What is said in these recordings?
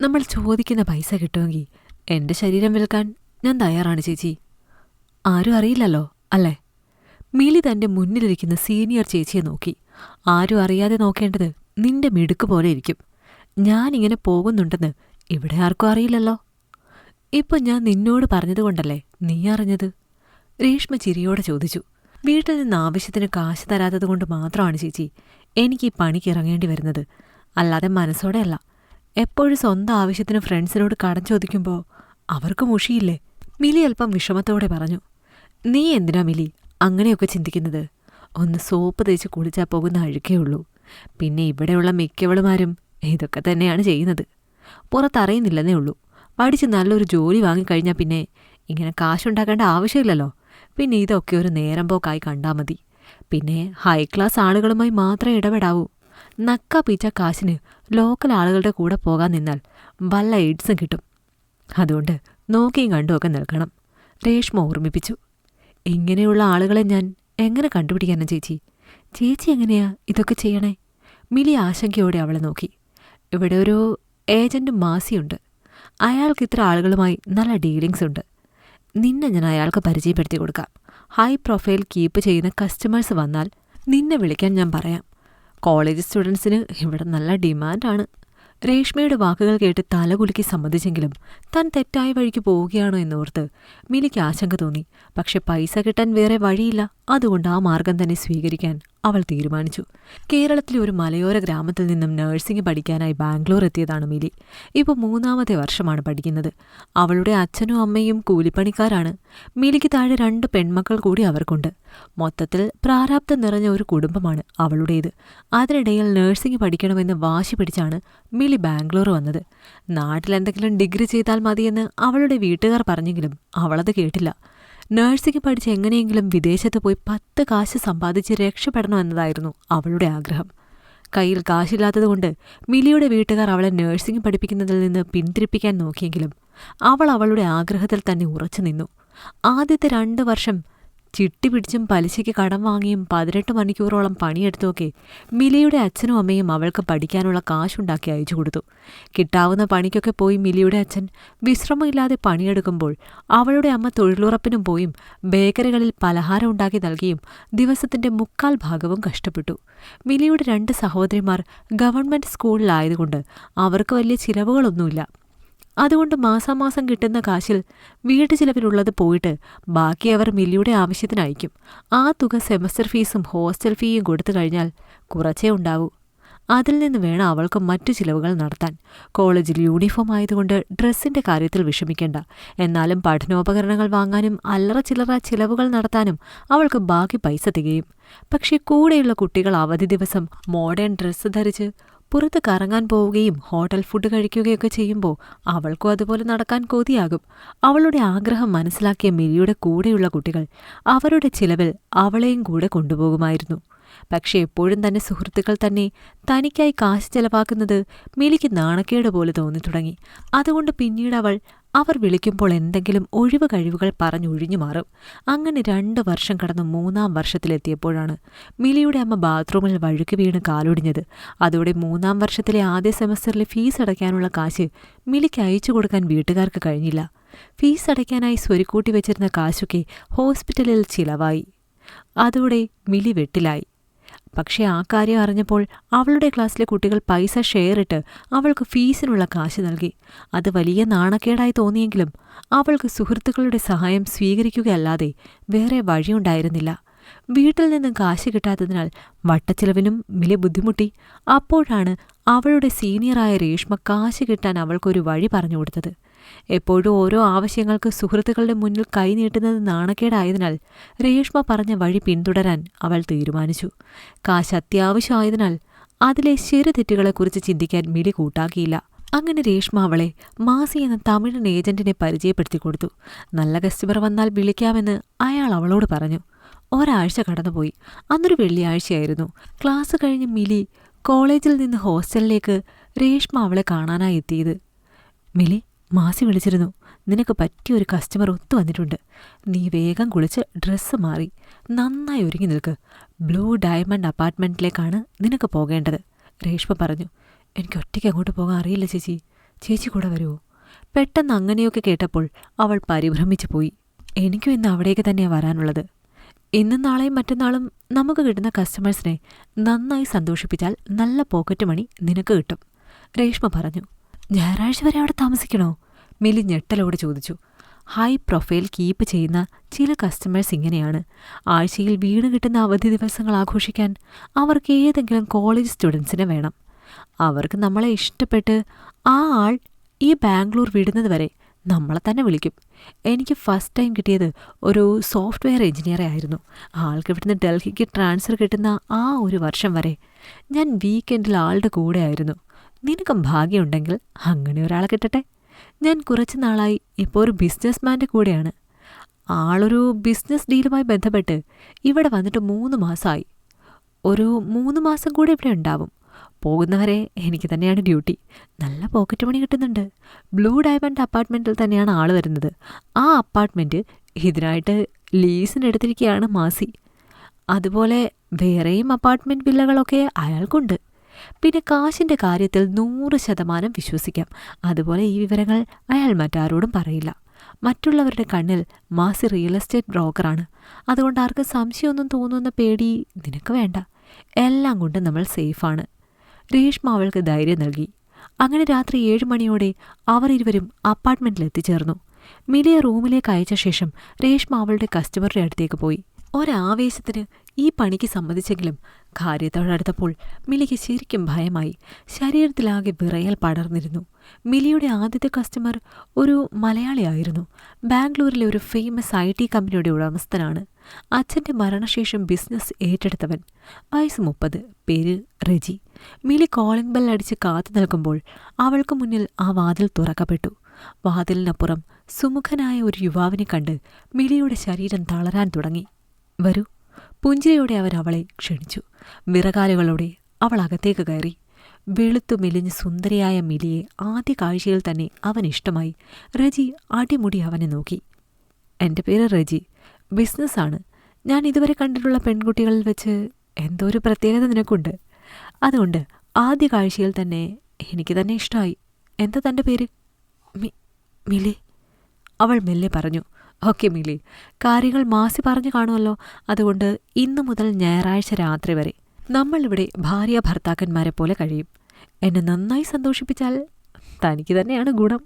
നമ്മൾ ചോദിക്കുന്ന പൈസ കിട്ടുമെങ്കിൽ എന്റെ ശരീരം വിൽക്കാൻ ഞാൻ തയ്യാറാണ് ചേച്ചി. ആരും അറിയില്ലല്ലോ അല്ലേ? മിലി തന്റെ മുന്നിലിരിക്കുന്ന സീനിയർ ചേച്ചിയെ നോക്കി. ആരും അറിയാതെ നോക്കേണ്ടത് നിന്റെ മിടുക്ക് പോലെ ഇരിക്കും. ഞാനിങ്ങനെ പോകുന്നുണ്ടെന്ന് ഇവിടെ ആർക്കും അറിയില്ലല്ലോ. ഇപ്പൊ ഞാൻ നിന്നോട് പറഞ്ഞതുകൊണ്ടല്ലേ നീ അറിഞ്ഞത്? രേഷ്മ ചിരിയോടെ ചോദിച്ചു. വീട്ടിൽ നിന്ന് ആവശ്യത്തിന് കാശ് തരാത്തതുകൊണ്ട് മാത്രമാണ് ചേച്ചി എനിക്ക് ഈ പണിക്ക് ഇറങ്ങേണ്ടി വരുന്നത്. അല്ലാതെ മനസ്സോടെയല്ല. എപ്പോഴും സ്വന്തം ആവശ്യത്തിന് ഫ്രണ്ട്സിനോട് കടം ചോദിക്കുമ്പോൾ അവർക്ക് മുഷിയില്ലേ? മിലി അല്പം വിഷമത്തോടെ പറഞ്ഞു. നീ എന്തിനാ മിലി അങ്ങനെയൊക്കെ ചിന്തിക്കുന്നത്? ഒന്ന് സോപ്പ് തേച്ച് കുളിച്ചാൽ പോകുന്ന അഴുക്കേ ഉള്ളൂ. പിന്നെ ഇവിടെയുള്ള മിക്കവളുമാരും ഇതൊക്കെ തന്നെയാണ് ചെയ്യുന്നത്. പുറത്തറിയുന്നില്ലെന്നേ ഉള്ളൂ. പഠിച്ച് നല്ലൊരു ജോലി വാങ്ങിക്കഴിഞ്ഞാൽ പിന്നെ ഇങ്ങനെ കാശുണ്ടാക്കേണ്ട ആവശ്യമില്ലല്ലോ. പിന്നെ ഇതൊക്കെ ഒരു നേരം പോക്കായി കണ്ടാൽ മതി. പിന്നെ ഹൈ ക്ലാസ് ആളുകളുമായി മാത്രമേ ഇടപെടാവൂ. നക്ക പീച്ച കാശിന് ലോക്കൽ ആളുകളുടെ കൂടെ പോകാൻ നിന്നാൽ വല്ല എയ്ഡ്സും കിട്ടും. അതുകൊണ്ട് നോക്കിയും കണ്ടുമൊക്കെ നിൽക്കണം. രേഷ്മ ഓർമ്മിപ്പിച്ചു. ഇങ്ങനെയുള്ള ആളുകളെ ഞാൻ എങ്ങനെ കണ്ടുപിടിക്കാനാ ചേച്ചി? ചേച്ചി എങ്ങനെയാ ഇതൊക്കെ ചെയ്യണേ? മിലി ആശങ്കയോടെ അവളെ നോക്കി. ഇവിടെ ഒരു ഏജന്റ് മാസിയുണ്ട്. അയാൾക്ക് ഇത്ര ആളുകളുമായി നല്ല ഡീലിങ്സ് ഉണ്ട്. നിന്നെ ഞാൻ അയാൾക്ക് പരിചയപ്പെടുത്തി കൊടുക്കാം. ഹൈ പ്രൊഫൈൽ കീപ്പ് ചെയ്യുന്ന കസ്റ്റമേഴ്സ് വന്നാൽ നിന്നെ വിളിക്കാൻ ഞാൻ പറയാം. കോളേജ് സ്റ്റുഡൻസിന് ഇവിടെ നല്ല ഡിമാൻഡാണ്. രേഷ്മയുടെ വാക്കുകൾ കേട്ട് തലകുലുക്കി സമ്മതിച്ചെങ്കിലും താൻ തെറ്റായ വഴിക്ക് പോവുകയാണോ എന്നോർത്ത് മിനിക്ക് ആശങ്ക തോന്നി. പക്ഷെ പൈസ കിട്ടാൻ വേറെ വഴിയില്ല. അതുകൊണ്ട് ആ മാർഗം തന്നെ സ്വീകരിക്കാൻ അവൾ തീരുമാനിച്ചു. കേരളത്തിലെ ഒരു മലയോര ഗ്രാമത്തിൽ നിന്നും നഴ്സിംഗ് പഠിക്കാനായി ബാംഗ്ലൂർ എത്തിയതാണ് മിലി. ഇപ്പോൾ മൂന്നാമത്തെ വർഷമാണ് പഠിക്കുന്നത്. അവളുടെ അച്ഛനും അമ്മയും കൂലിപ്പണിക്കാരാണ്. മിലിക്ക് താഴെ രണ്ട് പെൺമക്കൾ കൂടി അവർക്കുണ്ട്. മൊത്തത്തിൽ പ്രാരാബ്ദം നിറഞ്ഞ ഒരു കുടുംബമാണ് അവളുടേത്. അതിനിടയിൽ നഴ്സിംഗ് പഠിക്കണമെന്ന് വാശി പിടിച്ചാണ് മിലി ബാംഗ്ലൂർ വന്നത്. നാട്ടിലെന്തെങ്കിലും ഡിഗ്രി ചെയ്താൽ മതിയെന്ന് അവളുടെ വീട്ടുകാർ പറഞ്ഞെങ്കിലും അവളത് കേട്ടില്ല. നഴ്സിംഗ് പഠിച്ച് എങ്ങനെയെങ്കിലും വിദേശത്ത് പോയി പത്ത് കാശ് സമ്പാദിച്ച് രക്ഷപ്പെടണം എന്നതായിരുന്നു അവളുടെ ആഗ്രഹം. കയ്യിൽ കാശില്ലാത്തതുകൊണ്ട് മിലിയുടെ വീട്ടുകാർ അവളെ നഴ്സിംഗ് പഠിപ്പിക്കുന്നതിൽ നിന്ന് പിന്തിരിപ്പിക്കാൻ നോക്കിയെങ്കിലും അവൾ അവളുടെ ആഗ്രഹത്തിൽ തന്നെ ഉറച്ചു നിന്നു. ആദ്യത്തെ രണ്ട് വർഷം ചിട്ടി പിടിച്ചും പലിശയ്ക്ക് കടം വാങ്ങിയും പതിനെട്ട് മണിക്കൂറോളം പണിയെടുത്തൊക്കെ മിലിയുടെ അച്ഛനും അമ്മയും അവൾക്ക് പഠിക്കാനുള്ള കാശുണ്ടാക്കി അയച്ചു കൊടുത്തു. കിട്ടാവുന്ന പണിക്കൊക്കെ പോയി മിലിയുടെ അച്ഛൻ വിശ്രമമില്ലാതെ പണിയെടുക്കുമ്പോൾ അവളുടെ അമ്മ തൊഴിലുറപ്പിനും പോയും ബേക്കറികളിൽ പലഹാരം ഉണ്ടാക്കി നൽകിയും ദിവസത്തിന്റെ മുക്കാൽ ഭാഗവും കഷ്ടപ്പെട്ടു. മിലിയുടെ രണ്ട് സഹോദരിമാർ ഗവൺമെന്റ് സ്കൂളിലായതുകൊണ്ട് അവർക്ക് വലിയ ചിലവുകളൊന്നുമില്ല. അതുകൊണ്ട് മാസാമാസം കിട്ടുന്ന കാശിൽ വീട്ടു ചിലവിലുള്ളത് പോയിട്ട് ബാക്കി അവർ മില്ലിയുടെ ആവശ്യത്തിന് അയക്കും. ആ തുക സെമസ്റ്റർ ഫീസും ഹോസ്റ്റൽ ഫീയും കൊടുത്തു കഴിഞ്ഞാൽ കുറച്ചേ ഉണ്ടാവൂ. അതിൽ നിന്ന് വേണം അവൾക്ക് മറ്റു ചിലവുകൾ നടത്താൻ. കോളേജിൽ യൂണിഫോം ആയതുകൊണ്ട് ഡ്രസ്സിന്റെ കാര്യത്തിൽ വിഷമിക്കേണ്ട. എന്നാലും പഠനോപകരണങ്ങൾ വാങ്ങാനും അല്ലറ ചില്ലറ ചിലവുകൾ നടത്താനും അവൾക്ക് ബാക്കി പൈസ തികയും. പക്ഷേ കൂടെയുള്ള കുട്ടികൾ അവധി ദിവസം മോഡേൺ ഡ്രസ്സ് ധരിച്ച് പുറത്ത് കറങ്ങാൻ പോവുകയും ഹോട്ടൽ ഫുഡ് കഴിക്കുകയൊക്കെ ചെയ്യുമ്പോൾ അവൾക്കും അതുപോലെ നടക്കാൻ കൊതിയാകും. അവളുടെ ആഗ്രഹം മനസ്സിലാക്കിയ മിരിയുടെ കൂടെയുള്ള കുട്ടികൾ അവരുടെ ചിലവിൽ അവളെയും കൂടെ കൊണ്ടുപോകുമായിരുന്നു. പക്ഷെ എപ്പോഴും തന്നെ സുഹൃത്തുക്കൾ തന്നെ തനിക്കായി കാശ് ചെലവാക്കുന്നത് മിലിക്ക് നാണക്കേട് പോലെ തോന്നി തുടങ്ങി. അതുകൊണ്ട് പിന്നീട് അവൾ അവർ വിളിക്കുമ്പോൾ എന്തെങ്കിലും ഒഴിവ് കഴിവുകൾ പറഞ്ഞൊഴിഞ്ഞു മാറും. അങ്ങനെ രണ്ട് വർഷം കടന്ന് മൂന്നാം വർഷത്തിലെത്തിയപ്പോഴാണ് മിലിയുടെ അമ്മ ബാത്റൂമിൽ വഴുക്കി വീണ് കാലൊടിഞ്ഞത്. അതോടെ മൂന്നാം വർഷത്തിലെ ആദ്യ സെമസ്റ്ററിലെ ഫീസ് അടയ്ക്കാനുള്ള കാശ് മിലിക്ക് അയച്ചു കൊടുക്കാൻ വീട്ടുകാർക്ക് കഴിഞ്ഞില്ല. ഫീസ് അടയ്ക്കാനായി സ്വരുക്കൂട്ടി വെച്ചിരുന്ന കാശൊക്കെ ഹോസ്പിറ്റലിൽ ചിലവായി. അതോടെ മിലി വെട്ടിലായി. പക്ഷേ ആ കാര്യം അറിഞ്ഞപ്പോൾ അവളുടെ ക്ലാസ്സിലെ കുട്ടികൾ പൈസ ഷെയർ ഇട്ട് അവൾക്ക് ഫീസിനുള്ള കാശ് നൽകി. അത് വലിയ നാണക്കേടായി തോന്നിയെങ്കിലും അവൾക്ക് സുഹൃത്തുക്കളുടെ സഹായം സ്വീകരിക്കുകയല്ലാതെ വേറെ വഴിയുണ്ടായിരുന്നില്ല. വീട്ടിൽ നിന്നും കാശ് കിട്ടാത്തതിനാൽ വട്ടച്ചിലവിനും മില ബുദ്ധിമുട്ടി. അപ്പോഴാണ് അവളുടെ സീനിയറായ രേഷ്മ കാശ് കിട്ടാൻ അവൾക്കൊരു വഴി പറഞ്ഞു കൊടുത്തത്. എപ്പോഴും ഓരോ ആവശ്യങ്ങൾക്ക് സുഹൃത്തുക്കളുടെ മുന്നിൽ കൈനീട്ടുന്നത് നാണക്കേടായതിനാൽ രേഷ്മ പറഞ്ഞ വഴി പിന്തുടരാൻ അവൾ തീരുമാനിച്ചു. കാശ് അത്യാവശ്യമായതിനാൽ അതിലെ ശരിതെറ്റുകളെക്കുറിച്ച് ചിന്തിക്കാൻ മിടി കൂട്ടാക്കിയില്ല. അങ്ങനെ രേഷ്മ അവളെ മാസി എന്ന തമിഴൻ ഏജന്റിനെ പരിചയപ്പെടുത്തി കൊടുത്തു. നല്ല കസ്റ്റമർ വന്നാൽ വിളിക്കാമെന്ന് അയാൾ അവളോട് പറഞ്ഞു. ഒരാഴ്ച കടന്നുപോയി. അന്നൊരു വെള്ളിയാഴ്ചയായിരുന്നു. ക്ലാസ് കഴിഞ്ഞ് മിലി കോളേജിൽ നിന്ന് ഹോസ്റ്റലിലേക്ക് രേഷ്മ അവളെ കാണാനായി എത്തിയത്. മിലി മാസി വിളിച്ചിരുന്നു. നിനക്ക് പറ്റിയ ഒരു കസ്റ്റമർ ഒത്തു വന്നിട്ടുണ്ട്. നീ വേഗം കുളിച്ച് ഡ്രസ്സ് മാറി. നന്നായി ഒരുങ്ങി നിൽക്ക്. ബ്ലൂ ഡയമണ്ട് അപ്പാർട്ട്മെന്റിലേക്കാണ് നിനക്ക് പോകേണ്ടത്. രേഷ്മ പറഞ്ഞു. എനിക്ക് ഒറ്റയ്ക്ക് അങ്ങോട്ട് പോകാൻ അറിയില്ല ചേച്ചി. ചേച്ചി കൂടെ വരുമോ പെട്ടെന്ന് അങ്ങനെയൊക്കെ കേട്ടപ്പോൾ അവൾ പരിഭ്രമിച്ചു പോയി. എനിക്കും ഇന്ന് അവിടേക്ക് തന്നെയാണ് വരാനുള്ളത്. ഇന്നും നാളെയും മറ്റന്നാളും നമുക്ക് കിട്ടുന്ന കസ്റ്റമേഴ്സിനെ നന്നായി സന്തോഷിപ്പിച്ചാൽ നല്ല പോക്കറ്റ് മണി നിനക്ക് കിട്ടും. രേഷ്മ പറഞ്ഞു. ഞായറാഴ്ച വരെ അവിടെ താമസിക്കണോ? മിലി ഞെട്ടലോട് ചോദിച്ചു. ഹൈ പ്രൊഫൈൽ കീപ്പ് ചെയ്യുന്ന ചില കസ്റ്റമേഴ്സ് ഇങ്ങനെയാണ്. ആഴ്ചയിൽ വീണ് കിട്ടുന്ന അവധി ദിവസങ്ങൾ ആഘോഷിക്കാൻ അവർക്ക് ഏതെങ്കിലും കോളേജ് സ്റ്റുഡൻസിനെ വേണം. അവർക്ക് നമ്മളെ ഇഷ്ടപ്പെട്ട് ആ ആൾ ഈ ബാംഗ്ലൂർ വിടുന്നത് വരെ നമ്മളെ തന്നെ വിളിക്കും. എനിക്ക് ഫസ്റ്റ് ടൈം കിട്ടിയത് ഒരു സോഫ്റ്റ്വെയർ എഞ്ചിനീയറെ ആയിരുന്നു. ആൾക്ക് ഇവിടുന്ന് ഡൽഹിക്ക് ട്രാൻസ്ഫർ കിട്ടുന്ന ആ ഒരു വർഷം വരെ ഞാൻ വീക്കെൻഡിൽ ആളുടെ കൂടെ ആയിരുന്നു. നിനക്കും ഭാഗ്യമുണ്ടെങ്കിൽ അങ്ങനെ ഒരാളെ കിട്ടട്ടെ. ഞാൻ കുറച്ച് നാളായി ഇപ്പോൾ ഒരു ബിസിനസ്മാന്റെ കൂടെയാണ്. ആളൊരു ബിസിനസ് ഡീലുമായി ബന്ധപ്പെട്ട് ഇവിടെ വന്നിട്ട് മൂന്ന് മാസമായി. ഒരു മൂന്ന് മാസം കൂടെ ഇവിടെ ഉണ്ടാവും. പോകുന്നവരെ എനിക്ക് തന്നെയാണ് ഡ്യൂട്ടി. നല്ല പോക്കറ്റ് മണി കിട്ടുന്നുണ്ട്. ബ്ലൂ ഡയമണ്ട് അപ്പാർട്ട്മെന്റിൽ തന്നെയാണ് ആൾ വരുന്നത്. ആ അപ്പാർട്ട്മെന്റ് ഇതിനായിട്ട് ലീസിനെടുത്തിരിക്കുകയാണ് മാസി. അതുപോലെ വേറെയും അപ്പാർട്ട്മെന്റ് വില്ലകളൊക്കെ അയാൾക്കുണ്ട്. പിന്നെ കാശിന്റെ കാര്യത്തിൽ നൂറ് ശതമാനം വിശ്വസിക്കാം. അതുപോലെ ഈ വിവരങ്ങൾ അയാൾ മറ്റാരോടും പറയില്ല. മറ്റുള്ളവരുടെ കണ്ണിൽ മാസി റിയൽ എസ്റ്റേറ്റ് ബ്രോക്കറാണ്. അതുകൊണ്ട് ആർക്ക് സംശയമൊന്നും തോന്നുന്ന പേടി നിനക്ക് വേണ്ട. എല്ലാം കൊണ്ട് നമ്മൾ സേഫാണ്. രേഷ്മ അവൾക്ക് ധൈര്യം നൽകി. അങ്ങനെ രാത്രി ഏഴ് മണിയോടെ അവർ ഇരുവരും അപ്പാർട്ട്മെന്റിൽ എത്തിച്ചേർന്നു. മിലിയെ റൂമിലേക്ക് അയച്ച ശേഷം രേഷ്മ അവളുടെ കസ്റ്റമറുടെ അടുത്തേക്ക് പോയി. ഒരാവേശത്തിന് ഈ പണിക്ക് സമ്മതിച്ചെങ്കിലും കാര്യത്തോടടുത്തപ്പോൾ മിലിക്ക് ശരിക്കും ഭയമായി. ശരീരത്തിലാകെ വിറയൽ പടർന്നിരുന്നു. മിലിയുടെ ആദ്യത്തെ കസ്റ്റമർ ഒരു മലയാളിയായിരുന്നു ബാംഗ്ലൂരിലെ ഒരു ഫേമസ് ഐ ടി കമ്പനിയുടെ ഉടമസ്ഥനാണ്. അച്ഛന്റെ മരണശേഷം ബിസിനസ് ഏറ്റെടുത്തവൻ. വയസ്സ് മുപ്പത്. പേര് റെജി. മിലി കോളിംഗ് ബെൽ അടിച്ച് കാത്തു നിൽക്കുമ്പോൾ അവൾക്ക് മുന്നിൽ ആ വാതിൽ തുറക്കപ്പെട്ടു. വാതിലിനപ്പുറം സുമുഖനായ ഒരു യുവാവിനെ കണ്ട് മിലിയുടെ ശരീരം തളരാൻ തുടങ്ങി. വരൂ പുഞ്ചിരിയോടെ അവൻ അവളെ ക്ഷണിച്ചു. വിറകാലുകളോടെ അവൾ അകത്തേക്ക് കയറി. വെളുത്തു മെലിഞ്ഞ് സുന്ദരിയായ മിലിയെ ആദ്യ കാഴ്ചയിൽ തന്നെ അവൻ ഇഷ്ടമായി. റജി അടിമുടി അവനെ നോക്കി. എന്റെ പേര് റജി. ബിസിനസ്സാണ് ഞാൻ ഇതുവരെ കണ്ടിട്ടുള്ള പെൺകുട്ടികളിൽ വെച്ച് എന്തോ ഒരു പ്രത്യേകത നിനക്കുണ്ട്. അതുകൊണ്ട് ആദ്യ കാഴ്ചയിൽ തന്നെ എനിക്ക് തന്നെ ഇഷ്ടമായി. എന്താ തന്റെ പേര്? മിലി അവൾ മെല്ലെ പറഞ്ഞു. ഓക്കെ മിലി. കാര്യങ്ങൾ മാസി പറഞ്ഞു കാണുമല്ലോ. അതുകൊണ്ട് ഇന്നു മുതൽ ഞായറാഴ്ച രാത്രി വരെ നമ്മളിവിടെ ഭാര്യ ഭർത്താക്കന്മാരെ പോലെ കഴിയും. എന്നെ നന്നായി സന്തോഷിപ്പിച്ചാൽ തനിക്ക് തന്നെയാണ് ഗുണം.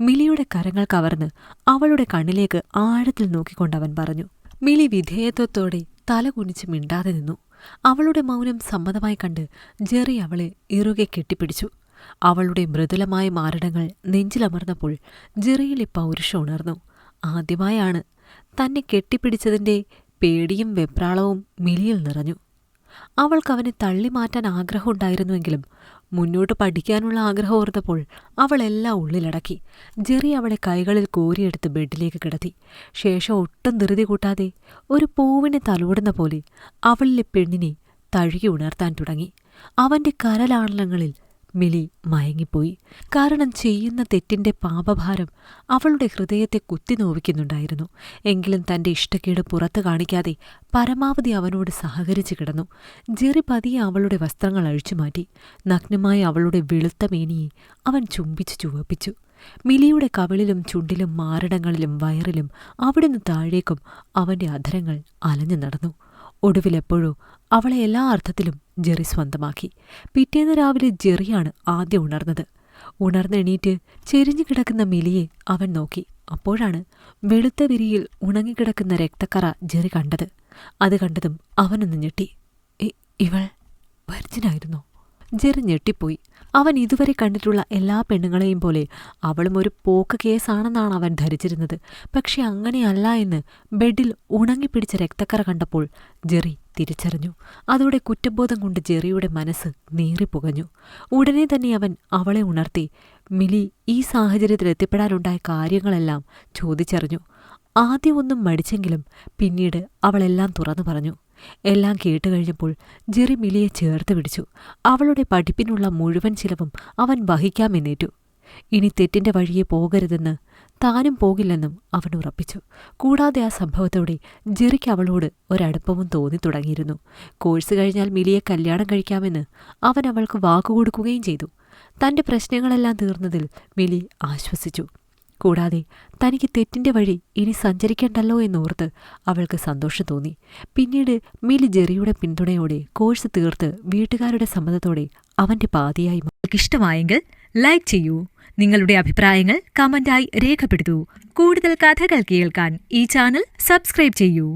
മിലിയുടെ കരങ്ങൾ കവർന്ന് അവളുടെ കണ്ണിലേക്ക് ആഴത്തിൽ നോക്കിക്കൊണ്ടവൻ പറഞ്ഞു. മിലി വിധേയത്വത്തോടെ തല കുനിച്ച് മിണ്ടാതെ നിന്നു. അവളുടെ മൗനം സമ്മതമായി കണ്ട് ജെറി അവളെ ഇറുകെ കെട്ടിപ്പിടിച്ചു. അവളുടെ മൃദുലമായ മാരടങ്ങൾ നെഞ്ചിലമർന്നപ്പോൾ ജെറിയിലെ പൗരുഷം ഉണർന്നു. ആദ്യമായാണ് തന്നെ കെട്ടിപ്പിടിച്ചതിന്റെ പേടിയും വെപ്രാളവും മിലിയിൽ നിറഞ്ഞു. അവൾക്കവനെ തള്ളിമാറ്റാൻ ആഗ്രഹമുണ്ടായിരുന്നുവെങ്കിലും മുന്നോട്ട് പഠിക്കാനുള്ള ആഗ്രഹം ഓർത്തപ്പോൾ അവളെല്ലാം ഉള്ളിലടക്കി. ജെറി അവളെ കൈകളിൽ കോരിയെടുത്ത് ബെഡിലേക്ക് കിടത്തി. ശേഷം ഒട്ടും ധൃതി കൂട്ടാതെ ഒരു പൂവിനെ തലോടുന്ന പോലെ അവളിലെ പെണ്ണിനെ തഴുകി ഉണർത്താൻ തുടങ്ങി. അവന്റെ കരലാളനങ്ങളിൽ മിലി മയങ്ങിപ്പോയി. കാരണം ചെയ്യുന്ന തെറ്റിന്റെ പാപഭാരം അവളുടെ ഹൃദയത്തെ കുത്തിനോവിക്കുന്നുണ്ടായിരുന്നു എങ്കിലും തന്റെ ഇഷ്ടക്കേട് പുറത്തു കാണിക്കാതെ പരമാവധി അവനോട് സഹകരിച്ചു കിടന്നു. ജെറി പതിയെ അവളുടെ വസ്ത്രങ്ങൾ അഴിച്ചുമാറ്റി നഗ്നമായ അവളുടെ വെളുത്ത മേനിയെ അവൻ ചുംബിച്ചു ചുവപ്പിച്ചു. മിലിയുടെ കവിളിലും ചുണ്ടിലും മാരടങ്ങളിലും വയറിലും അവിടുന്ന് താഴേക്കും അവന്റെ അധരങ്ങൾ അലഞ്ഞു നടന്നു. ഒടുവിലെപ്പോഴോ അവളെ എല്ലാ അർത്ഥത്തിലും ജെറി സ്വന്തമാക്കി. പിറ്റേന്ന് രാവിലെ ജെറിയാണ് ആദ്യം ഉണർന്നത്. ഉണർന്നെണീറ്റ് ചെരിഞ്ഞു കിടക്കുന്ന മിലിയെ അവൻ നോക്കി. അപ്പോഴാണ് വെളുത്ത വിരിയിൽ ഉണങ്ങിക്കിടക്കുന്ന രക്തക്കറ ജെറി കണ്ടത്. അത് കണ്ടതും അവനൊന്ന് ഞെട്ടി. "ഇ- ഇവൾ വർജിനായിരുന്നോ ജെറി ഞെട്ടിപ്പോയി. അവൻ ഇതുവരെ കണ്ടിട്ടുള്ള എല്ലാ പെണ്ണുങ്ങളെയും പോലെ അവളും ഒരു പോക്ക് കേസാണെന്നാണ് അവൻ ധരിച്ചിരുന്നത്. പക്ഷെ അങ്ങനെയല്ല എന്ന് ബെഡിൽ ഉണങ്ങിപ്പിടിച്ച രക്തക്കറ കണ്ടപ്പോൾ ജെറി തിരിച്ചറിഞ്ഞു. അതോടെ കുറ്റബോധം കൊണ്ട് ജെറിയുടെ മനസ്സ് നീറിപ്പുകഞ്ഞു ഉടനെ തന്നെ അവൻ അവളെ ഉണർത്തി മിലി ഈ സാഹചര്യത്തിൽ എത്തിപ്പെടാനുണ്ടായ കാര്യങ്ങളെല്ലാം ചോദിച്ചറിഞ്ഞു. ആദ്യം ഒന്നും മടിച്ചെങ്കിലും പിന്നീട് അവളെല്ലാം തുറന്നു പറഞ്ഞു. എല്ലാം കേട്ടുകഴിഞ്ഞപ്പോൾ ജെറി മിലിയെ ചേർത്ത് പിടിച്ചു. അവളുടെ പഠിപ്പിനുള്ള മുഴുവൻ ചിലവും അവൻ വഹിക്കാമെന്നേറ്റു ഇനി തെറ്റിന്റെ വഴിയെ പോകരുതെന്ന് താനും പോകില്ലെന്നും അവൻ ഉറപ്പിച്ചു. കൂടാതെ ആ സംഭവത്തോടെ ജെറിക്ക് അവളോട് ഒരടുപ്പവും തോന്നി തുടങ്ങിയിരുന്നു. കോഴ്സ് കഴിഞ്ഞാൽ മിലിയെ കല്യാണം കഴിക്കാമെന്ന് അവൻ അവൾക്ക് വാക്കുകൊടുക്കുകയും ചെയ്തു. തന്റെ പ്രശ്നങ്ങളെല്ലാം തീർന്നതിൽ മിലി ആശ്വസിച്ചു. കൂടാതെ തനിക്ക് തെറ്റിന്റെ വഴി ഇനി സഞ്ചരിക്കണ്ടല്ലോ എന്നോർത്ത് അവൾക്ക് സന്തോഷം തോന്നി. പിന്നീട് മിലി ജെറിയുടെ പിന്തുണയോടെ കോഴ്സ് തീർത്ത് വീട്ടുകാരുടെ സമ്മതത്തോടെ അവന്റെ പാതിയായി ഇഷ്ടമായെങ്കിൽ ലൈക്ക് ചെയ്യൂ. നിങ്ങളുടെ അഭിപ്രായങ്ങൾ കമന്റായി രേഖപ്പെടുത്തൂ. കൂടുതൽ കഥകൾ കേൾക്കാൻ ഈ ചാനൽ സബ്സ്ക്രൈബ് ചെയ്യൂ.